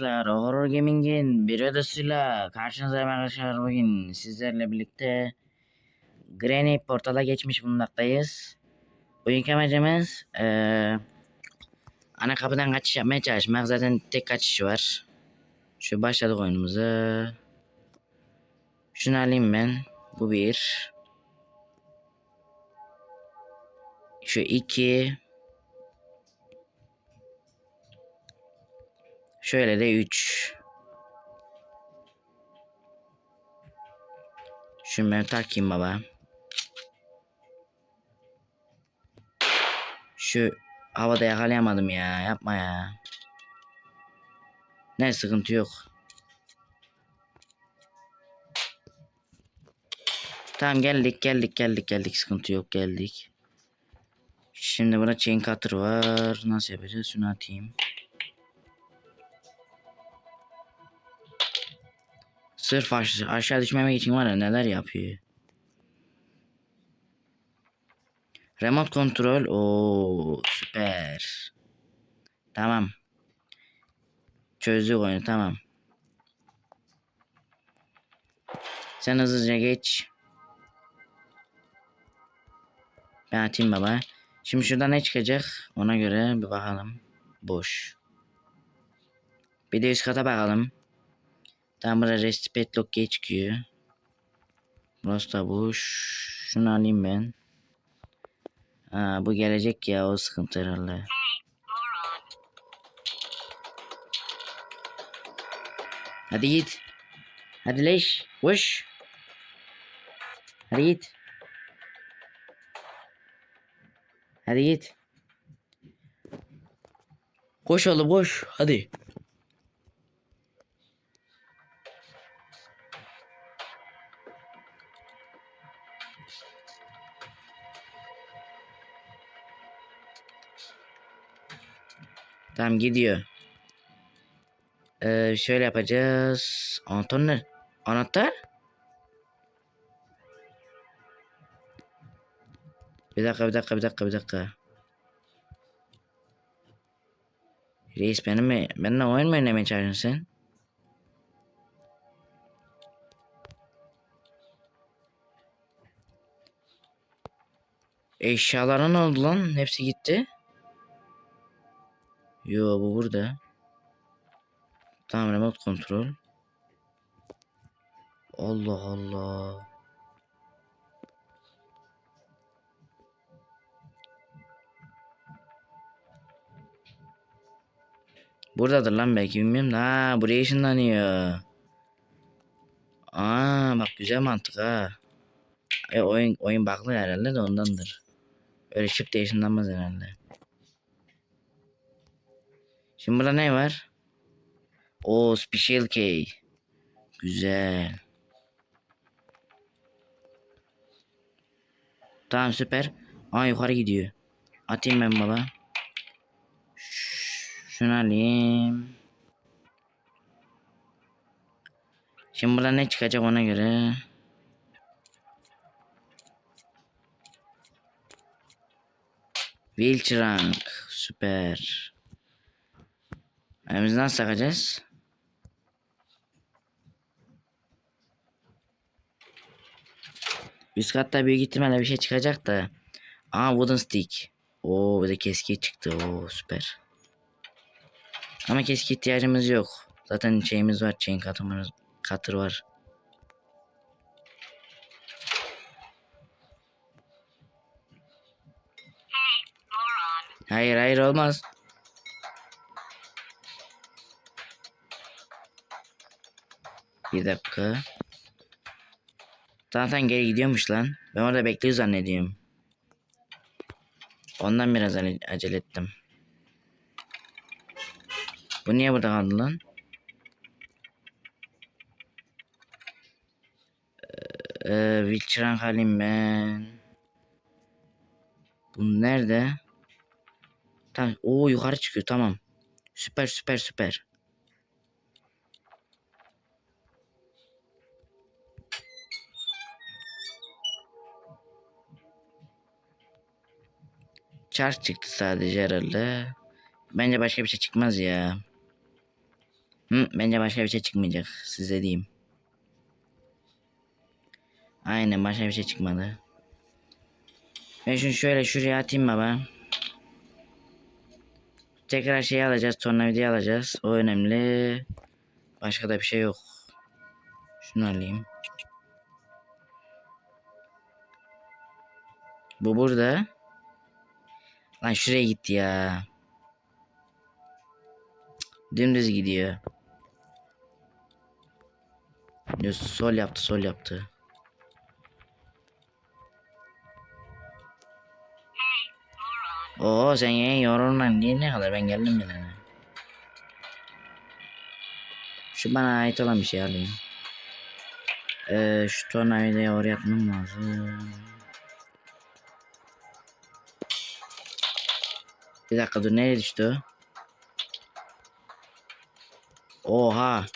arkadaşlar Horror Gaming'in bir odasıyla karşınızdayım arkadaşlar bugün sizlerle birlikte Granny portala geçmiş bulunmaktayız. Bugünkü amacımız eee ana kapıdan kaçış yapmaya çalışmak zaten tek kaçışı var. Şu başladık oyunumuza. Şunu alayım ben. Bu bir. Şu iki. Şöyle de 3. Şunu ben takayım baba. Şu havada yakalayamadım ya. Yapma ya. Ne sıkıntı yok. Tamam geldik geldik geldik geldik sıkıntı yok geldik. Şimdi burada chain cutter var. Nasıl yapacağız? Şunu atayım. Sırf aş aşağı düşmemek için var ya neler yapıyor. Remote kontrol. o süper. Tamam. Çözdük oyunu tamam. Sen hızlıca geç. Ben atayım baba. Şimdi şurada ne çıkacak? Ona göre bir bakalım. Boş. Bir de üst kata bakalım. Tam burada rest padlock gay çıkıyor. Burası da boş. Şunu alayım ben. Ha, bu gelecek ya o sıkıntı herhalde. Hadi git. Hadi leş. Koş. Hadi git. Hadi git. Koş oğlum koş. Hadi. Tamam gidiyor. Ee, şöyle yapacağız. Anahtar? Anahtar? Bir dakika bir dakika bir dakika bir dakika. Reis benim mi? Benimle oyun mu oynamaya çalışıyorsun sen? Eşyalara ne oldu lan? Hepsi gitti. Yo bu burada. Tamam remote kontrol. Allah Allah. Buradadır lan belki bilmiyorum da. Ha, buraya ışınlanıyor. Aa bak güzel mantık ha. E, oyun oyun baklı herhalde de ondandır. Öyle şıp de ışınlanmaz herhalde. Şimdi burada ne var? O special key. Güzel. Tamam süper. Aa yukarı gidiyor. Atayım ben baba. Şunu alayım. Şimdi burada ne çıkacak ona göre. Wheel trunk. Süper. Biz nasıl takacağız? Üst katta büyük ihtimalle bir şey çıkacak da. Aa wooden stick. Oo bir de keski çıktı. Oo süper. Ama keski ihtiyacımız yok. Zaten şeyimiz var. Chain katımız, katır var. Hayır hayır olmaz. Bir dakika. Zaten geri gidiyormuş lan. Ben orada bekliyor zannediyorum. Ondan biraz acele ettim. Bu niye burada kaldı lan? Ee, Wiltshire halim ben. Bu nerede? Tamam. Oo yukarı çıkıyor tamam. Süper süper süper. Çark çıktı sadece herhalde. Bence başka bir şey çıkmaz ya. Hı, bence başka bir şey çıkmayacak. Size diyeyim. Aynen başka bir şey çıkmadı. Ben şunu şöyle şuraya atayım baba. Tekrar şey alacağız. Tornavidayı alacağız. O önemli. Başka da bir şey yok. Şunu alayım. Bu burada. Lan şuraya gitti ya. Dümdüz gidiyor. Sol yaptı sol yaptı. Oo sen yine yorulman niye ne kadar ben geldim bile. Şu bana ait olan bir şey alayım. Ee, şu tornavidayı oraya atmam lazım. Bir dakika dur nereye düştü? Oha.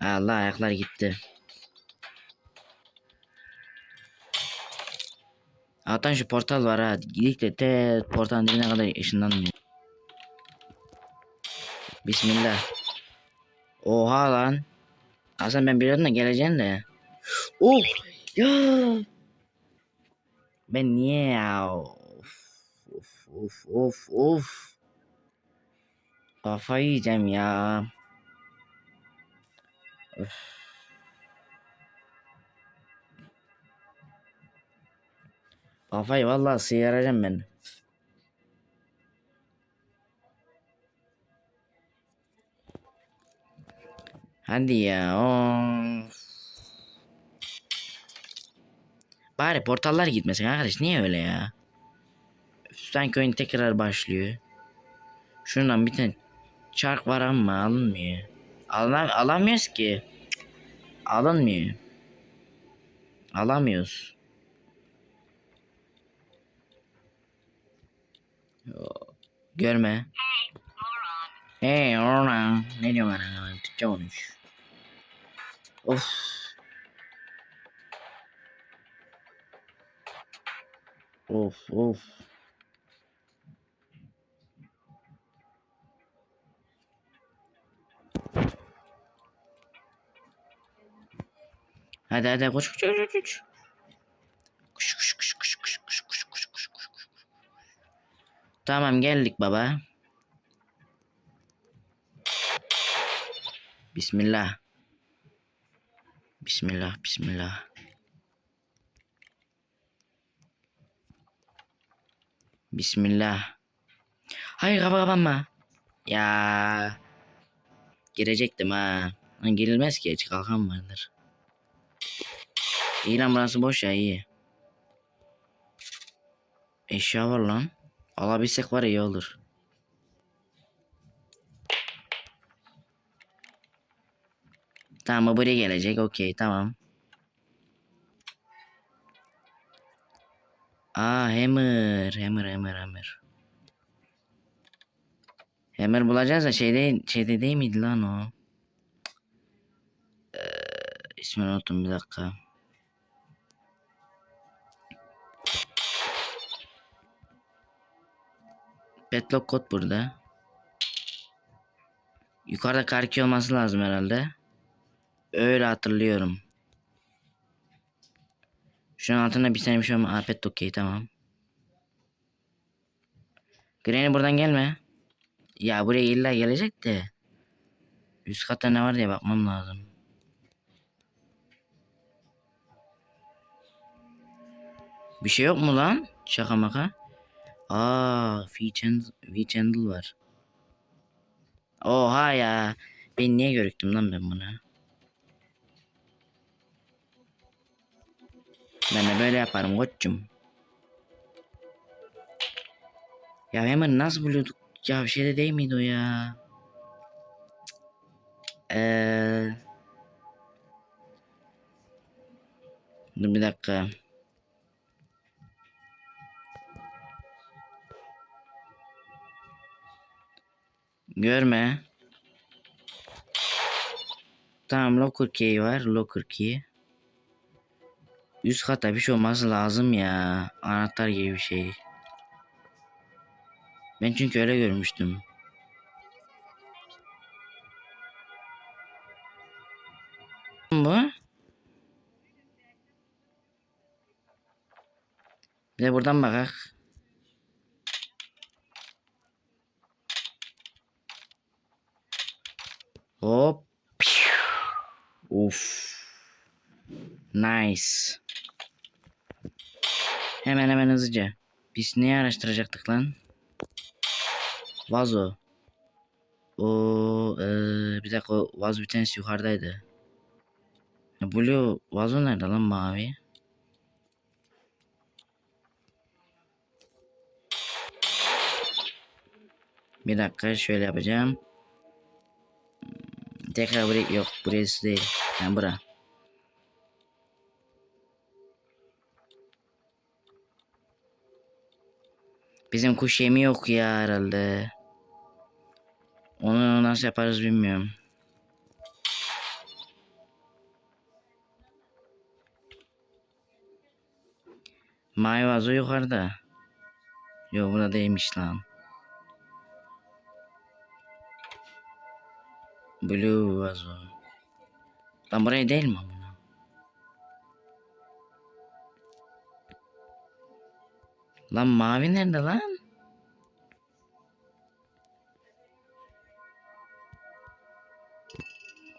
Allah ayaklar gitti. Zaten şu portal var ha. Gidik de te portalın dibine kadar ışınlanmıyor. Bismillah. Oha lan. Aslında ben biliyordum da geleceğim de. Oh ya. Ben niye ya? Of of of. Kafayı yiyeceğim ya. Öf. Kafayı vallahi sıyıracağım ben. Hadi ya. Of. Bari portallar gitmesin arkadaş. Niye öyle ya? Sanki oyun tekrar başlıyor. Şuradan bir tane çark var ama alınmıyor. Alam alamıyoruz ki. Alınmıyor. Alamıyoruz. Görme. Hey oradan. Ne diyor bana? Türkçe konuş. Of. Of of. Hadi hadi koş koş koş koş. Koş koş koş koş koş koş koş koş koş koş koş. Tamam geldik baba. Bismillah. Bismillah, bismillah. Bismillah. Hayır kapı kapanma. Ya. Girecektim ha. Girilmez ki hiç kalkan vardır. İyi lan burası boş ya iyi. Eşya var lan. Alabilsek var iyi olur. Tamam buraya gelecek. Okey tamam. Aa hammer. Hammer hammer hammer. Hammer bulacağız da şeyde, şeyde değil miydi lan o? Ee, ismini unuttum bir dakika. Padlock kod burada. Yukarıda karki olması lazım herhalde. Öyle hatırlıyorum. Şunun altında bir tane bir şey ama Aa, pet okey tamam. Granny buradan gelme. Ya buraya illa gelecek de. Üst katta ne var diye bakmam lazım. Bir şey yok mu lan? Şaka maka. Aa, V-Channel, var. Oha ya. Ben niye görüktüm lan ben bunu? Ben de böyle yaparım koçum. Ya hemen nasıl buluyorduk? Ya bir şey de değil miydi o ya? Eee... Dur bir dakika. Görme. Tamam locker key var. Locker key. Üst kata bir şey olması lazım ya. Anahtar gibi bir şey. Ben çünkü öyle görmüştüm. Bu. Bir de buradan bakak. Hop. Uf. Nice. Hemen hemen hızlıca. Biz neyi araştıracaktık lan? Vazo. O eee, bir dakika vazo bir tanesi yukarıdaydı. Blue vazo nerede lan mavi? Bir dakika şöyle yapacağım. Tekrar buraya yok burası değil. Yani bura. Bizim kuş yemi yok ya herhalde. Onu nasıl yaparız bilmiyorum. Mavi vazo yukarıda. Yok burada değilmiş lan. Blue vazo. Lan buraya değil mi amına? Lan mavi nerede lan?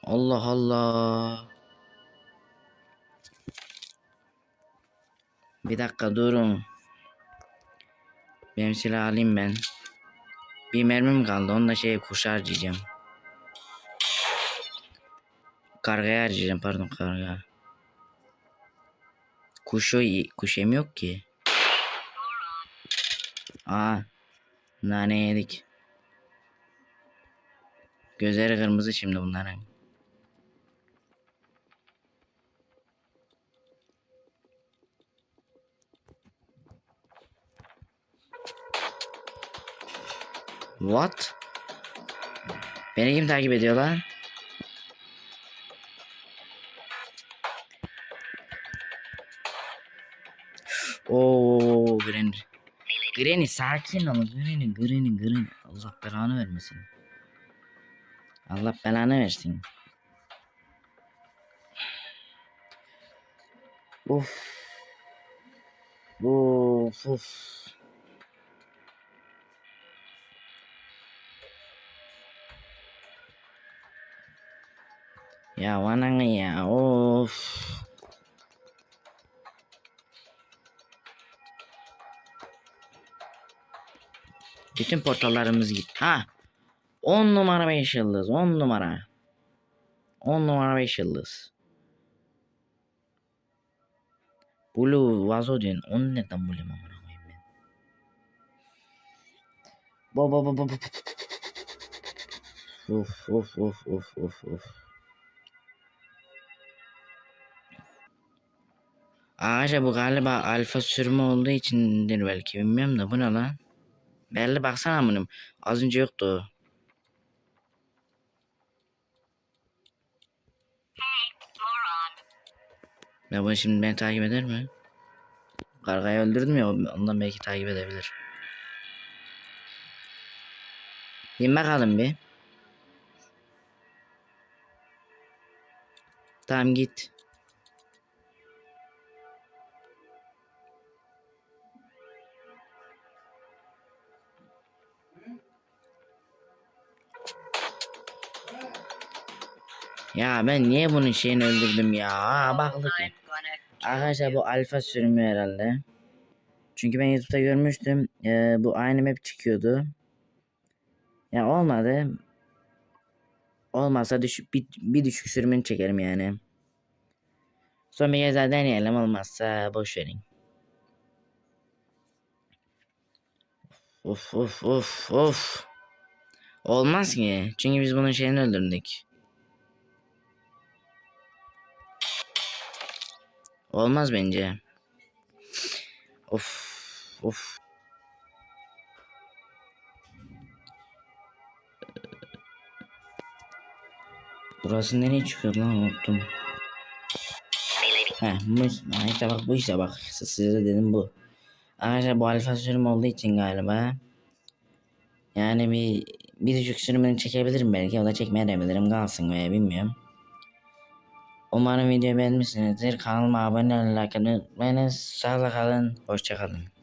Allah Allah. Bir dakika durun. Benim silah alayım ben. Bir mermim kaldı. Onu da şey kuşa harcayacağım. Kargaya harcayacağım pardon karga. Kuşu kuş yemi yok ki. Aa. Nane yedik. Gözleri kırmızı şimdi bunların. What? Beni kim takip ediyor lan? Oo Granny. Granny sakin ol. Granny, Granny, Granny. Allah belanı vermesin. Allah belanı versin. Of. Of of. Ya ananı ya of. Bütün portallarımız gitti. Ha. 10 numara 5 yıldız. 10 numara. 10 numara 5 yıldız. Blue vazo diyorsun. Onu neden Blue amına koyayım ben? Bo bo bo bo bo. Of of of of of of. Ağaca bu galiba alfa sürümü olduğu içindir belki bilmiyorum da bu ne lan? Belli baksana bunun. Az önce yoktu. Ya bunu şimdi beni takip eder mi? Kargayı öldürdüm ya ondan belki takip edebilir. Bin bakalım bir. Tamam git. Ya ben niye bunun şeyini öldürdüm ya? Aa baklık. Arkadaşlar bu alfa sürümü herhalde. Çünkü ben YouTube'da görmüştüm. Ee, bu aynı map çıkıyordu. Ya olmadı. Olmazsa düşük, bir, bir düşük sürümünü çekerim yani. Son bir kez daha deneyelim olmazsa boş verin. Of of of of. Olmaz ki. Çünkü biz bunun şeyini öldürdük. Olmaz bence. Of of. Burası nereye çıkıyor lan unuttum. Heh bu işte bak bu işte bak size dedim bu. Arkadaşlar bu alfa sürüm olduğu için galiba. Yani bir bir düşük sürümünü çekebilirim belki o da çekmeyebilirim kalsın veya bilmiyorum. Umarım videoyu beğenmişsinizdir. Kanalıma abone olmayı, unutmayınız. Sağlıkla kalın. Hoşça kalın.